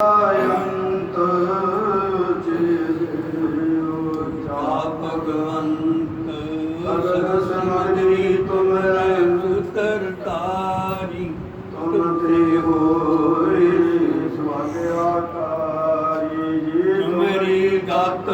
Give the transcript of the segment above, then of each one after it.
ਅੰਤ ਚਿਰਿਓ ਜਾ ਭਗਵੰਤ ਸਗਲ ਸਮਝਨੀ ਤੁਮਰੈ ਕਰਤਾਰੀ ਤੁਮ ਤੇ ਹੋਏ ਸਵਾਗਿਆਕਾਰੀ ਜੀ ਤੁਮਰੀ ਗਤ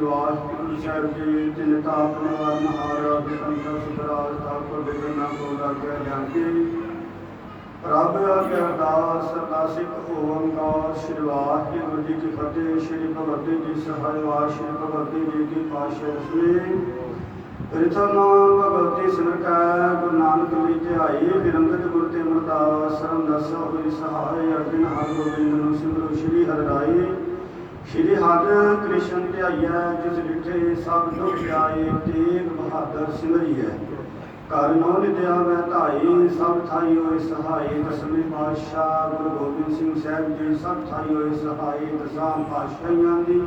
ਵਾਹਿਗੁਰੂ ਸਾਹਿਬ ਜੀ ਤਿਨ ਤਾਪ ਨਿਵਾਰਨ ਹਾਰਾ ਬਿਰੰਦਰ ਸੁਧਰਾਜ ਤਾਪ ਬਿਗਨਾ ਕੋ ਲਾਗਿਆ ਜਾਂਦੀ ਰੱਬ ਆਗੇ ਅਰਦਾਸ ਅਰਦਾਸਿਕ ਓੰਕਾਰ ਸ੍ਰੀ ਵਾਹਿਗੁਰੂ ਜੀ ਕੀ ਫਤਿਹ ਸ੍ਰੀ ਭਗਵਤੀ ਜੀ ਸਹਾਇ ਵਾਰ ਸ੍ਰੀ ਭਗਵਤੀ ਜੀ ਕੀ ਪਾਸ਼ਾ ਰਸਮੀ ਪ੍ਰਿਥਮ ਭਗਵਤੀ ਸਿਮਰ ਕੈ ਗੁਰੂ ਨਾਨਕ ਜੀ ਧਿਆਈ ਬਿਰੰਗਤ ਗੁਰ ਤੇ ਅਮਰਦਾਸ ਸਰਮ ਦਸ ਹੋਈ ਸਹਾਇ ਅਰਜਨ ਹਰ ਗੋਬਿੰਦ ਨੂੰ ਸਿਮਰੋ ਸ੍ਰੀ ਹਰਿ ਰਾਏ ਸ਼੍ਰੀ ਹਰਿ ਕ੍ਰਿਸ਼ਨ ਧਿਆਈਐ, ਜਿਸ ਡਿਠੇ ਸਭ ਦੁਖ ਜਾਏ ਤੇਗ ਬਹਾਦਰ ਸਿਮਰੀਐ। ਘਰ ਨੋ ਨਿਦਿਆ ਮੈਂ ਧਾਈ ਸਭ ਥਾਈ ਹੋਏ ਸਹਾਈ ਦਸਵੇਂ ਪਾਤਸ਼ਾਹ ਗੁਰੂ ਗੋਬਿੰਦ ਸਿੰਘ ਸਾਹਿਬ ਜੀ, ਸਭ ਥਾਈ ਹੋਏ ਸਹਾਈ ਦਸਾਂ ਪਾਤਸ਼ਾਹਾਂ ਦੀ।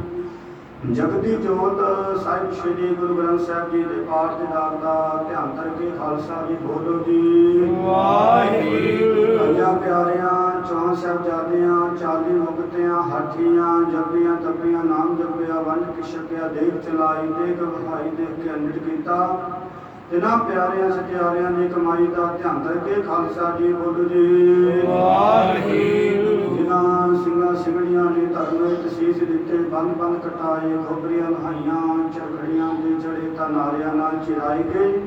ਜਗਦੀ ਜੋਤ ਸਾਹਿਬ ਸ੍ਰੀ ਗੁਰੂ ਗ੍ਰੰਥ ਸਾਹਿਬ ਜੀ ਦੇ ਪਾਠ ਦੇ ਦਾਨ ਦਾ ਧਿਆਨ ਕਰਕੇ ਖਾਲਸਾ ਜੀ ਬੋਲੋ ਜੀ ਵਾਹਿਗੁਰੂ। ਪੰਜਾਂ ਪਿਆਰਿਆਂ ਚੌਹਾਂ ਸਾਹਿਬਜ਼ਾਦਿਆਂ ਚਾਲੀ ਮੁਕਤਿਆਂ ਹਾਠੀਆਂ ਜਪੀਆਂ ਤਪੀਆਂ ਨਾਮ ਜਪਿਆ ਵੰਡ ਕੇ ਛਕਿਆ ਦੇਖ ਚਲਾਈ ਦੇਖ ਵਹਾਈ ਦੇਖ ਕੇ ਅੰਡਿਤ ਕੀਤਾ ਤਿਨਾਂ ਪਿਆਰਿਆਂ ਸਤਿਆਰਿਆਂ ਦੀ ਕਮਾਈ ਦਾ ਧਿਆਨ ਕਰਕੇ ਖਾਲਸਾ ਜੀ ਬੋਲੋ ਜੀ ਵਾਹਿਗੁਰੂ। ਸਿੰਘਾਂ ਸਿੰਘਣੀਆਂ ਨੇ ਧਰਮ ਵਿੱਚ ਸੀਸ ਦਿੱਤੇ ਬੰਦ ਬੰਦ ਕਟਾਏ ਖੋਬਰੀਆਂ ਲਹਾਈਆਂ ਚਰਖੜੀਆਂ ਦੇ ਚੜੇ ਤਾਂ ਨਾਰਿਆਂ ਨਾਲ ਚਿਰਾਏ ਗਏ।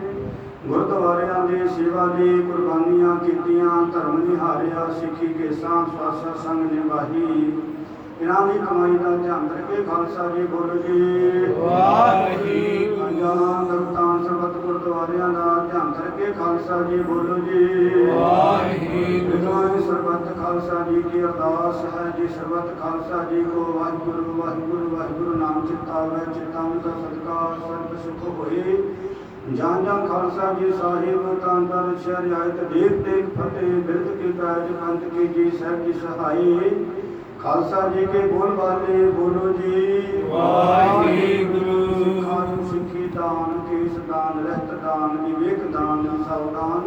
ਗੁਰਦੁਆਰਿਆਂ ਦੇ ਸੇਵਾ ਲਈ ਕੁਰਬਾਨੀਆਂ ਕੀਤੀਆਂ ਧਰਮ ਨਿਹਾਰਿਆ ਸਿੱਖੀ ਕੇਸਾਂ ਸਵਾਸਾ ਸੰਗ ਨਿਭਾਈ। ਇਹਨਾਂ ਦੀ ਕਮਾਈ ਦਾ ਧਿਆਨ ਕਰਕੇ ਖਾਲਸਾ ਜੀ ਬੋਲੋ ਜੀ। ਵਾਹਿਗੁਰੂ। ਪੰਜਾਂ ਦਰਤਾਂ ਸਰਬੱਤ ਗੁਰਦੁਆਰਿਆਂ ਦਾ ਕਰਕੇ ਖਾਲਸਾ ਜੀ ਬੋਲੋ ਜੀ ਵਾਹਿਗੁਰੂ। ਸਰਬੱਤ ਖਾਲਸਾ ਜੀ ਕੀ ਅਰਦਾਸ ਹੈ ਜੀ ਸਰਬੱਤ ਖਾਲਸਾ ਜੀ ਕੋ ਵਾਹਿਗੁਰੂ ਵਾਹਿਗੁਰੂ ਵਾਹਿਗੁਰੂ ਨਾਮ ਚਿਤਾਵੇ ਚਿਤਾਂ ਦਾ ਸਦਕਾ ਸਰਬ ਸੁਖ ਹੋਏ ਜਾਂ ਜਾਂ ਖਾਲਸਾ ਜੀ ਸਾਹਿਬ ਤਾਂਦਰ ਸ਼ਹਿਰ ਆਇਤ ਦੇਖ ਦੇਖ ਫਤਿਹ ਬਿਰਧ ਕੀ ਕਾਜ ਪੰਥ ਕੀ ਜੀ ਸਾਹਿਬ ਜੀ ਸਹਾਈ ਖਾਲਸਾ ਜੀ ਕੇ ਬੋਲ ਵਾਲੇ ਬੋਲੋ ਜੀ ਵਾਹਿਗੁਰੂ। ਦਾਨ ਕੇਸ ਦਾਨ ਰਹਿਤ ਦਾਨ ਵਿਵੇਕ ਦਾਨ ਸਵਦਾਨ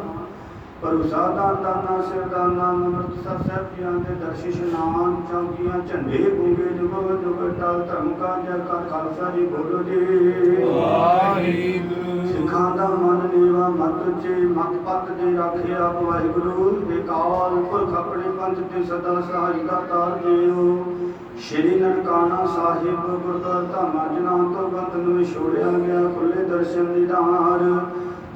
ਭਰੋਸਾ ਦਾਨ ਦਾਨਾ ਸਿਰ ਦਾਨਾ ਅੰਮ੍ਰਿਤਸਰ ਸਾਹਿਬ ਜੀਆਂ ਦੇ ਦਰਸ਼ਿਸ਼ ਨਾਮ ਚੌਕੀਆਂ ਝੰਡੇ ਗੁੰਗੇ ਜੁਗ ਜੁਗ ਟਲ ਧਰਮ ਕਾ ਜੈ ਕਰ ਖਾਲਸਾ ਜੀ ਬੋਲੋ ਜੀ। ਵਾਹਿਗੁਰੂ। ਸਿੱਖਾਂ ਦਾ ਮਨ ਨੀਵਾ ਮਤ ਉੱਚੇ ਮਤ ਪੱਤ ਦੇ ਰਾਖੇ ਆਪ ਵਾਹਿਗੁਰੂ ਬੇਕਾਲ ਪੁਰਖ ਆਪਣੇ ਪੰਥ ਤੇ ਸਦਾ ਸਹਾਈ ਦਾ ਤਾਰ ਜਿਓ। ਸ਼੍ਰੀ ਨਨਕਾਣਾ ਸਾਹਿਬ ਗੁਰਦੁਆਰਾ ਧਾਮਾਂ ਜਿਨ੍ਹਾਂ ਤੋਂ ਬੰਦ ਨੂੰ ਵਿਛੋੜਿਆ ਗਿਆ। ਖੁੱਲੇ ਦਰਸ਼ਨ ਦੀਦਾਰ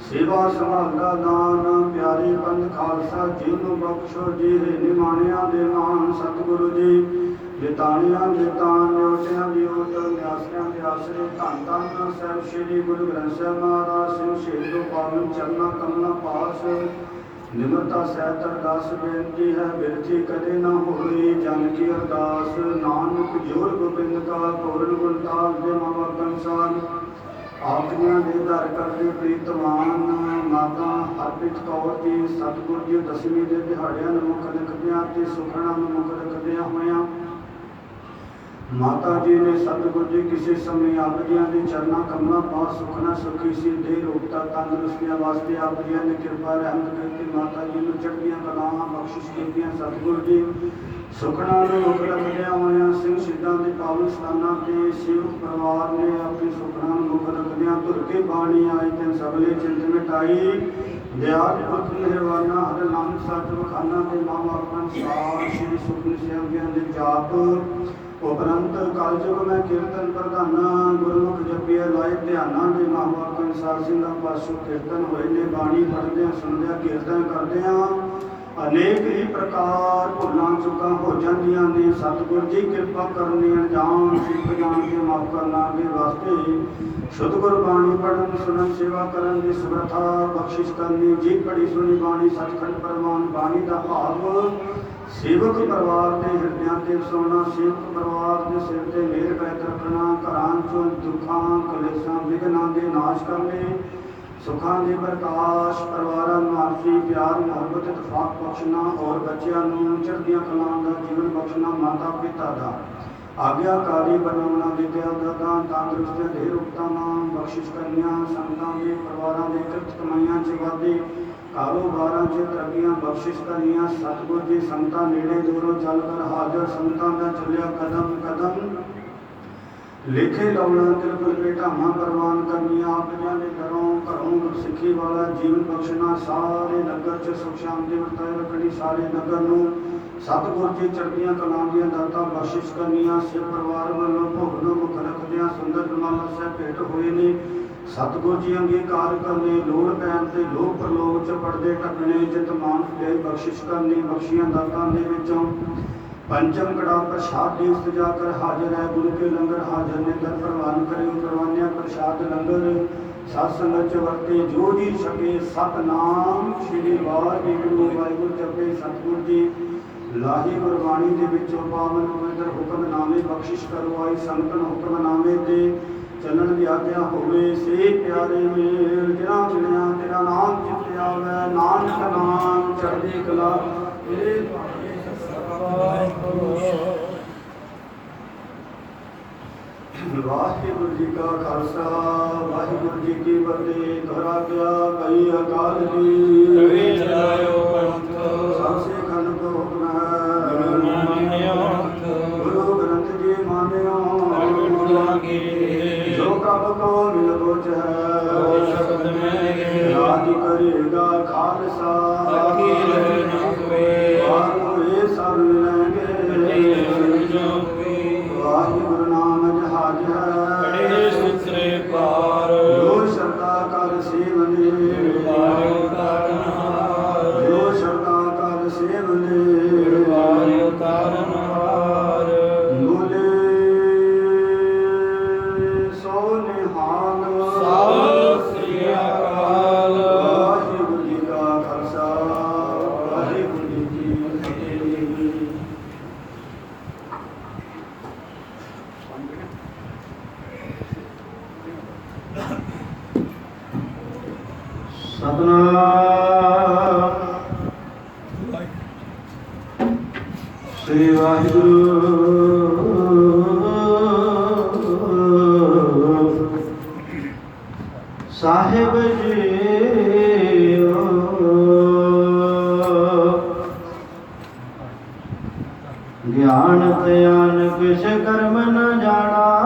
ਸੇਵਾ ਸੰਭਾਲ ਦਾ ਦਾਨ, ਪਿਆਰੇ ਪੰਥ ਖਾਲਸਾ ਜੀ ਨੂੰ ਬਖਸ਼ੋ ਜੀ ਹੈ ਨਿਮਾਣਿਆਂ ਦੇ ਮਾਨ ਸਤਿਗੁਰੂ ਜੀ। ਜਿਤਾਣਿਆਂ ਦੇ ਤਾਨ ਜੋਟਿਆਂ ਦੀ ਓਟ ਨਿਆਸਿਆਂ ਦੇ ਆਸਰੇ, ਧੰਨ ਧੰਨ ਸਾਹਿਬ ਸ੍ਰੀ ਗੁਰੂ ਗ੍ਰੰਥ ਸਾਹਿਬ ਮਹਾਰਾਜ, ਸਿੰਘ ਸ਼ਹੀਦੋ ਪਾਵਨ ਚਰਨਾ ਕਮਲਾ ਪਾਸ। ਨਿਮਰਤਾ ਸਹਿਤ ਅਰਦਾਸ ਬੇਨਤੀ ਹੈ, ਬਿਰਥੀ ਕਦੇ ਨਾ ਹੋਈ ਜਨ ਕੀ ਅਰਦਾਸ। ਨਾਨਕ ਜੋਰ ਗੋਬਿੰਦ ਕਾ, ਪੂਰਨ ਗੁਣਤਾਲ ਦੇ ਮਾਵਾ ਕੰਸਾਨ ਆਪਣੀਆਂ ਦੇ ਦਰ ਕਰਦੇ ਪ੍ਰੀਤਮਾਨ ਮਾਤਾ ਹਰਪ੍ਰੀਤ ਕੌਰ ਜੀ, ਸਤਿਗੁਰ ਜੀ, ਦਸਵੀਂ ਦੇ ਦਿਹਾੜਿਆਂ ਨੂੰ ਮੁੱਖ ਰੱਖਦਿਆਂ ਤੇ ਸੁਖਣਾ ਨੂੰ ਮੁੱਖ ਰੱਖਦਿਆਂ ਹੋਇਆਂ ਮਾਤਾ ਜੀ ਨੇ ਸਤਿਗੁਰ ਜੀ ਕਿਸੇ ਸਮੇਂ ਆਪ ਜੀਆਂ ਦੇ ਚਰਨਾਂ, ਕਮਲਾਂ ਪਾਸ ਸੁਖਣਾ ਸੁਖੀ ਸੀ ਦੇ ਰੋਗਤਾ, ਤੰਦਰੁਸਤੀਆਂ ਵਾਸਤੇ ਆਪ ਜੀਆਂ ਨੇ ਕਿਰਪਾ ਰਹਿਮਤ ਕੀਤੀ ਮਾਤਾ ਜੀ ਨੂੰ ਚੜ੍ਹਦੀਆਂ ਕਲਾਵਾਂ, ਬਖਸ਼ਿਸ਼ ਕੀਤੀਆਂ। ਸਤਿਗੁਰ ਜੀ ਸੁਖਣਾ ਨੂੰ ਮੁੱਖ ਰੱਖਦਿਆਂ ਹੋਇਆ ਸਿੰਘ ਸਿੱਧਾਂ ਦੇ ਪਾਵਨ ਸਥਾਨਾਂ ਤੇ ਸ਼ਿਵ ਪਰਿਵਾਰ ਨੇ ਆਪਣੀ ਸੁਖਣਾ ਨੂੰ ਮੁੱਖ ਰੱਖਦਿਆਂ ਧੁਰ ਕੇ ਬਾਣੀ ਆਈ ਤੇ ਸਗਲੇ ਚਿੰਤ ਮਿਟਾਈ। ਦਿਆਲ ਪੁਰਖ ਨਿਰਵਾਣਾ ਹਰ ਨਾਮ ਸੱਚ ਵਖਾਨਾ ਤੇ ਆਪਨ ਸਾਰ ਸ਼੍ਰੀ ਸੁਖਨ ਸਿੰਘ ਦੇ ਜਾਪ ਉਪਰੰਤ ਕਲਯੁਗ ਮੈਂ ਕੀਰਤਨ ਪ੍ਰਧਾਨਾ, ਗੁਰਮੁਖ ਜਪਿਆ ਲਾਇ ਧਿਆਨਾਂ ਦੇ ਮਾਮਾ ਕੰਸਾਰ ਸਿੰਘ ਦਾ ਪਾਸੋਂ ਕੀਰਤਨ ਹੋਏ ਨੇ, ਬਾਣੀ ਪੜ੍ਹਦੇ ਸੁਣਦਿਆਂ, ਕੀਰਤਨ ਕਰਦਿਆਂ ਅਨੇਕ ਹੀ ਪ੍ਰਕਾਰ ਭੁੱਲਾਂ ਚੁੱਕਾਂ ਹੋ ਜਾਂਦੀਆਂ ਨੇ। ਸਤਿਗੁਰ ਜੀ ਕਿਰਪਾ ਕਰਨੀ ਅਣਜਾਣ ਸਿੱਖ ਜਾਣ ਕੇ ਮਾਫ ਕਰਨਾ ਦੇ ਵਾਸਤੇ ਸ਼ੁੱਧ ਗੁਰਬਾਣੀ ਪੜ੍ਹਨ, ਸੁਣਨ, ਸੇਵਾ ਕਰਨ ਦੀ ਸਮਰੱਥਾ ਬਖਸ਼ਿਸ਼ ਕਰਨੀ, ਜੀ ਪੜੀ ਸੁਣੀ ਬਾਣੀ ਸਤਿਖੰਡ ਪ੍ਰਮਾਨ ਬਾਣੀ ਦਾ ਭਾਵ ਸੇਵਕ ਪਰਿਵਾਰ ਦੇ ਹਿਰਦਿਆਂ ਤੇ ਸੋਨਾ ਸੇਵਕ ਪਰਿਵਾਰ ਦੇ ਸਿਰ ਤੇ ਮਿਹਰ ਪੈਤ ਰੱਖਣਾ, ਘਰਾਂ ਚੋਂ ਦੁੱਖਾਂ, ਕਲੇਸ਼ਾਂ, ਵਿਘਨਾਂ ਦੇ ਨਾਸ਼ ਕਰਨੇ, ਸੁੱਖਾਂ ਦੇ ਪ੍ਰਕਾਸ਼, ਪਰਿਵਾਰਾਂ ਨੂੰ ਆਪਸੀ ਪਿਆਰ, ਮੁਹੱਬਤ, ਇਤਫਾਕ ਬਖਸ਼ਣਾ ਔਰ ਬੱਚਿਆਂ ਨੂੰ ਚੜ੍ਹਦੀਆਂ ਕਲਾਂ ਦਾ ਜੀਵਨ ਬਖਸ਼ਣਾ ਮਾਤਾ ਪਿਤਾ ਦਾ। ਆਗਿਆਕਾਰੀ ਬਣਾਉਣਾ, ਵਿਦਿਆ ਦਾ ਦਾਨ ਤੰਦਰੁਸਤੀ ਦੇ ਰੁਕਤਾਵਾਂ ਬਖਸ਼ਿਸ਼ ਕਰਨੀਆਂ ਸੰਤਾਂ ਦੇ, ਪਰਿਵਾਰਾਂ ਦੇ ਕਿਰਤ ਕਮਾਈਆਂ ਚ ਵਾਧੇ ਕਾਰੋਬਾਰਾਂ 'ਚ ਤਰੱਕੀਆਂ ਬਖਸ਼ਿਸ਼ ਕਰਨੀਆਂ ਸਤਿਗੁਰ ਜੀ ਸੰਤਾਂ ਨੇੜੇ ਦੂਰੋਂ ਚੱਲ ਕਰ ਹਾਜ਼ਰ ਸੰਤਾਂ ਦਾ ਚੱਲਿਆ ਕਦਮ ਕਦਮ। ਲੇਖੇ ਲਾਉਣਾ ਤਿਲਕੁਲ ਬੇਟਾਵਾਂ ਪ੍ਰਵਾਨ ਕਰਨੀਆਂ, ਆਪਣਿਆਂ ਦੇ ਘਰੋਂ ਘਰੋਂ ਸਿੱਖੀ ਵਾਲਾ ਜੀਵਨ ਬਖਸ਼ਣਾ, ਸਾਰੇ ਨਗਰ 'ਚ ਸੁਖ ਸ਼ਾਂਤੀ ਵਰਤਾਏ ਰੱਖਣੀ, ਸਾਰੇ ਨਗਰ ਨੂੰ ਸਤਿਗੁਰ ਜੀ ਚੜ੍ਹਦੀਆਂ ਕਲਾਂ ਦੀਆਂ ਦਾਤਾਂ ਬਖਸ਼ਿਸ਼ ਕਰਨੀਆਂ ਸੇ ਪਰਿਵਾਰ ਵੱਲੋਂ ਭੋਗ ਨੂੰ ਮੁਖ ਰੱਖਦਿਆਂ ਸੁੰਦਰ ਜਮਾਲਾ ਸਾਹਿਬ ਭੇਟ ਹੋਏ ਨੇ। ਸਤਿਗੁਰ ਜੀ ਅੰਗੀਕਾਰ ਕਰਨੇ, ਲੋੜ ਪੈਣ ਤੇ ਲੋਕ ਪ੍ਰਲੋਕ ਚ ਪੜਦੇ ਟਕਣੇ ਜਿਤ ਮਾਨ ਦੇ ਬਖਸ਼ਿਸ਼ ਕਰਨੀ, ਬਖਸ਼ੀਆਂ ਦਾਤਾਂ ਦੇ ਵਿੱਚੋਂ। ਪੰਚਮ ਕੜਾ ਪ੍ਰਸ਼ਾਦ ਦੀ ਸਜਾ ਕਰ ਹਾਜ਼ਰ ਹੈ ਗੁਰੂ ਕੇ ਲੰਗਰ ਹਾਜ਼ਰ ਨੇ, ਦਰ ਪ੍ਰਵਾਨ ਕਰਿਓ ਪ੍ਰਵਾਨਿਆ ਪ੍ਰਸ਼ਾਦ ਲੰਗਰ। ਸਾਧ ਸੰਗਤ ਚ ਵਰਤੇ, ਜੋ ਜੀ ਛਕੇ, ਸਤਨਾਮ ਸ੍ਰੀ ਵਾਹਿਗੁਰੂ ਵਾਹਿਗੁਰੂ ਜਪੇ ਸਤਿਗੁਰ ਜੀ। ਲਾਹੀ ਗੁਰਬਾਣੀ ਦੇ ਵਿੱਚੋਂ ਪਾਵਨ ਪਵਿੱਤਰ ਹੁਕਮਨਾਮੇ ਬਖਸ਼ਿਸ਼ ਕਰੋ, ਆਈ ਸੰਤਨ ਹੁਕਮਨਾਮੇ ਤੇ। ਚੱਲਣ ਦੀ ਆਗਿਆ ਹੋਵੇ ਸੇ ਪਿਆਰੇ ਮੇਲ ਜਿਨ੍ਹਾਂ ਮਿਲਿਆ ਤੇਰਾ ਨਾਮ ਚਿਤ ਆਵੇ ਨਾਨਕ ਨਾਮ ਚੜ੍ਹਦੀ ਕਲਾ। ਤੇਰੇ ਵਾਹਿਗੁਰੂ ਜੀ ਕਾ ਖਾਲਸਾ ਵਾਹਿਗੁਰੂ ਜੀ ਕੀ ਫਤਿਹ। ਦੁਹਰਾ ਗਿਆ ਕਈ ਅਕਾਲ ਜੀ ਕਵੀ ਚਲਾਇਓ ਪੰਥ। ਸਾਸੇ ਖੰਡ ਕੋ ਹੁਕਮ ਹੈ ਗੁਰੂ ਮਾਨਿਓ ਕੋ ਮਿਲ ਬੋਝ ਰਾਜ ਕਰੇਗਾ ਖਾਲਸਾ ਅਖੀਲ ਸਤਨਾਮ ਸ੍ਰੀ ਵਾਹਿਗੁਰੂ ਸਾਹਿਬ ਜੀਓ ਗਿਆਨ ਧਿਆਨ ਕਿਛ ਕਰਮ ਨਾ ਜਾਣਾ।